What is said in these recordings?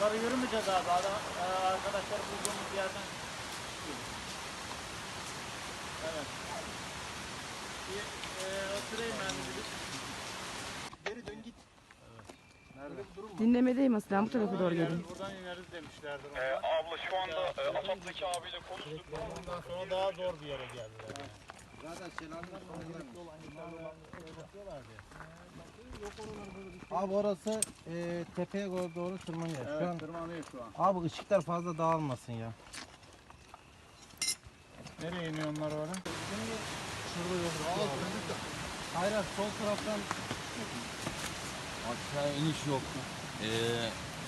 Yukarı yürümeyeceğiz abi. Adam, arkadaşlar bulduğumuz yerden Evet. Bir e, oturayım ben bir. Dinlemedeyim aslında bu tarafa doğru gelin. Buradan ineriz demişlerdi. Ee, abla şu anda e, AFAD'daki abiyle konuştuk. Ondan sonra daha zor bir yere geldiler. Zaten şelaleler Abi orası e, tepeye doğru, tırmanıyor. Şu an, tırmanıyor şu an. abi ışıklar fazla dağılmasın ya. Nereye iniyor onlar orada? Şurada yok. Hayır hayır, sol taraftan. Aşağı iniş yok. Ee,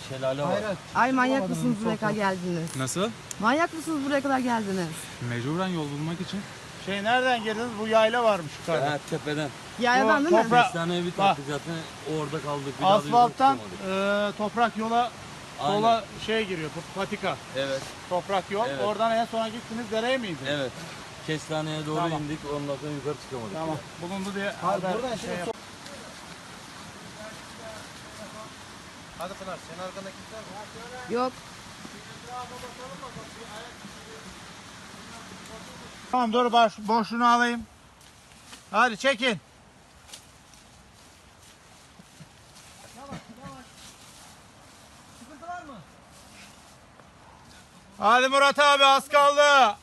şelale var. Ay manyak mısınız mı buraya kadar geldiniz? Nasıl? Manyak mısınız buraya kadar geldiniz? Mecburen yol bulmak için. Şey nereden girdiniz? Bu yayla varmış yukarıda. Ha, tepeden. Yayladan değil mi? toprak- Kestaneye bir Bak. taktık zaten orada kaldık. Bir daha da Asfalttan e, toprak yola Aynen. sola şey giriyor. Patika. Evet, Toprak yol. Evet. Oradan en sona gittiniz dereye miydi? evet. Kestaneye doğru Tamam. indik ondan sonra yukarı çıkamadık. Tamam. Bulundu diye haber buradan şey şimdi yap- Hadi Pınar kimse var mı? Yok. Tamam dur baş, boşluğunu alayım. Hadi çekin. Hadi Murat abi az kaldı.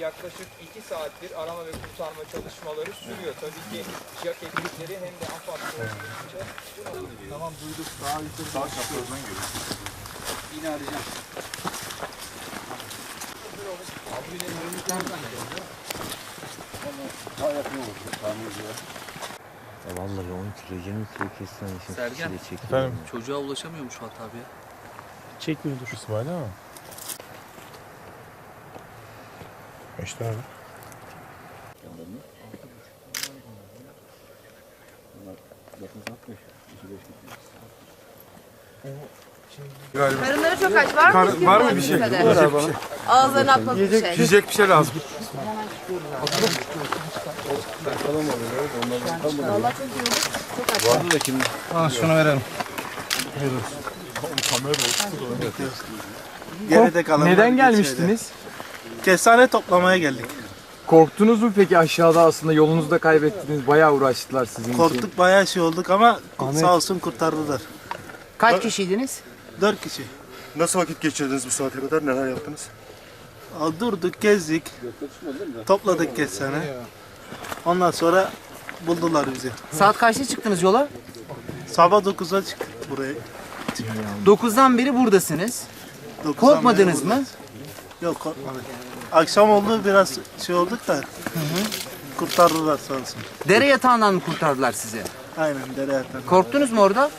Yaklaşık 2 saattir arama ve kurtarma çalışmaları sürüyor. Tabii ki JAK ekipleri hem de AFAD Tamam duyduk. Daha yukarı Sağ kaplardan Yine arayacağım. Vallahi 10 kilo 20 kilo kestane için Sergen. Efendim? Çocuğa ulaşamıyormuş Fuat abi ya. Çekmiyordur. İsmail ama. İşte abi. Karınları çok aç. Var mı? var mı bir şey? Ağızlarına atmadık bir şey. Yiyecek bir şey lazım. Ha şunu verelim. Geride kalan Neden gelmiştiniz? Kestane toplamaya geldik. Korktunuz mu peki aşağıda aslında yolunuzda kaybettiniz. Bayağı uğraştılar sizin için. Korktuk bayağı şey olduk ama sağ olsun kurtardılar. Kaç kişiydiniz? Dört kişi. Nasıl vakit geçirdiniz bu saate kadar? Neler yaptınız? Al, Durduk, gezdik. Topladık kestane. Ondan sonra buldular bizi. Saat kaçta çıktınız yola? Sabah 9'a çıktık buraya. 9'dan beri buradasınız. 9'dan Korkmadınız beri mı? buradayız. Yok korkmadık. Akşam oldu biraz şey olduk da. Kurtardılar sağ olsun. Dere yatağından mı kurtardılar sizi? Aynen dere yatan. Korktunuz mu orada?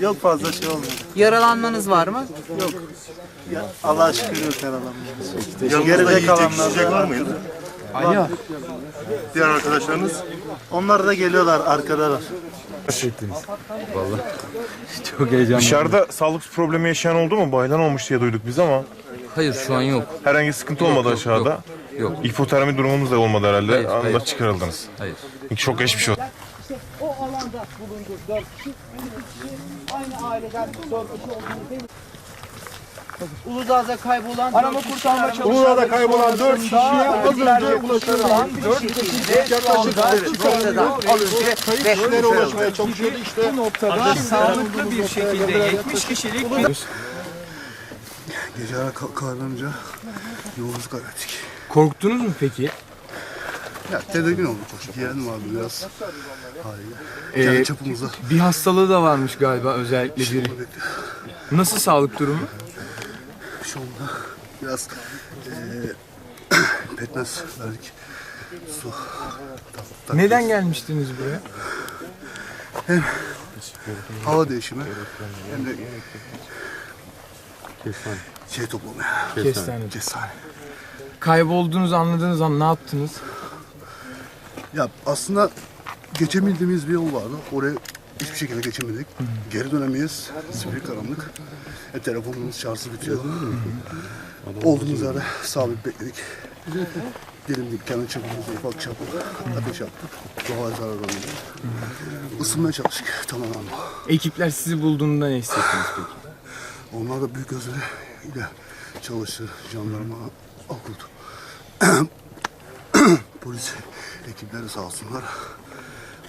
Yok fazla şey olmadı. Yaralanmanız var mı? Ya, Allah'a şükür yok. Yanınızda Geride yiyecek kalanlar içecek da var mıydı? Diğer arkadaşlarınız Onlar da geliyorlar arkadalar. Çok heyecanlı. Dışarıda sağlık problemi yaşayan oldu mu? Bayılan olmuş diye duyduk biz ama Hayır şu an yok. herhangi sıkıntı olmadı yok, aşağıda. Yok. Hipotermi durumumuz da olmadı herhalde. Hayır, Anında hayır. çıkarıldınız. Hayır. Çok geçmiş olsun. Uludağ'da kaybolan arama kurtarma Uludağ'da kaybolan dört kişi az önce ulaşılan 4 kişi yaklaşık az önce Kayıplara ulaşmaya çalışıyordu işte. bu noktada sağlıklı bir şekilde 70 kişilik Gece kalkınca yolumuzu kaybettik. Korktunuz mu peki? Ya tedirgin olduk. Yeğenim vardı biraz. Haliyle. Ee, çapımızda. bir hastalığı da varmış galiba özellikle biri. Nasıl sağlık durumu? Şu anda biraz pekmez verdik. Su. Neden gelmiştiniz buraya? Hava değişimi. Hem de şey toplamaya. Kestane. Kestane. Kaybolduğunuzu anladığınız an ne yaptınız? Ya aslında geçebildiğimiz bir yol vardı. Oraya hiçbir şekilde geçemedik. Geri dönemeyiz. Sivri karanlık. E, telefonumuz şarjı bitiyor. Olduğumuz yerde sabit bekledik. Dilimdik kendi çapımızda ufak çapı ateş yaptık. Doğal zarar olmadı. Isınmaya çalıştık tamamen. Ekipler sizi bulduğunda ne hissettiniz peki? Onlar da büyük gözleriyle çalıştı. Jandarma, okut. Polis ekipleri sağ olsunlar.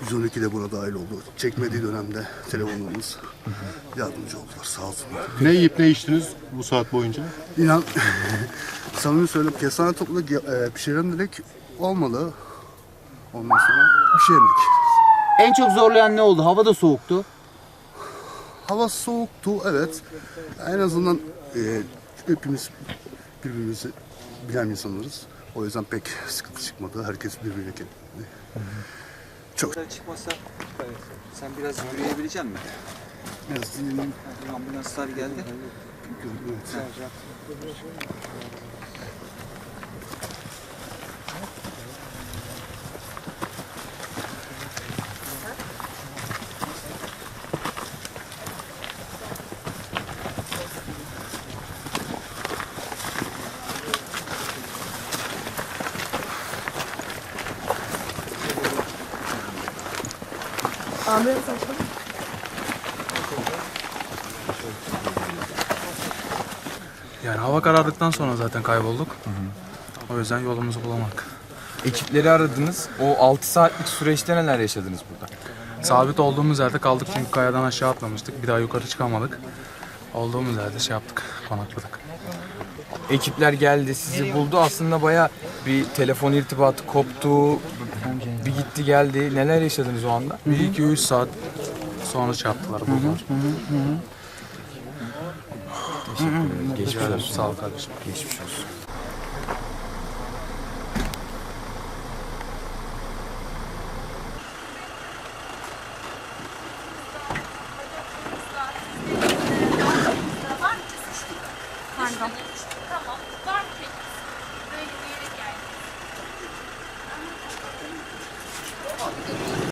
112 de buna dahil oldu. Çekmediği dönemde telefonlarımız yardımcı oldular sağ olsunlar. Ne yiyip ne içtiniz bu saat boyunca? İnan samimi söyleyeyim kestane toplu e, pişiren dedik olmadı. Ondan sonra yemedik. En çok zorlayan ne oldu? Hava da soğuktu. Hava soğuktu evet. En azından e, hepimiz birbirimizi bilen insanlarız. O yüzden pek sıkıntı çıkmadı. Herkes birbirine kendini. Çok Çıkmasa sen biraz yürüyebilecek misin? biraz dinleneyim. Ambulanslar geldi. Evet. Ambulans açalım. Yani hava karardıktan sonra zaten kaybolduk. O yüzden yolumuzu bulamadık. Ekipleri aradınız. O 6 saatlik süreçte neler yaşadınız burada? Sabit olduğumuz yerde kaldık çünkü kayadan aşağı atlamıştık. Bir daha yukarı çıkamadık. Olduğumuz yerde şey yaptık, konakladık. Ekipler geldi, sizi buldu. Aslında baya bir telefon irtibatı koptu. Bir gitti geldi. Neler yaşadınız o anda? Bir iki üç saat sonra şey yaptılar buldular. Teşekkür ederim. Geçmiş olsun. Sağ ol kardeşim. Geçmiş olsun.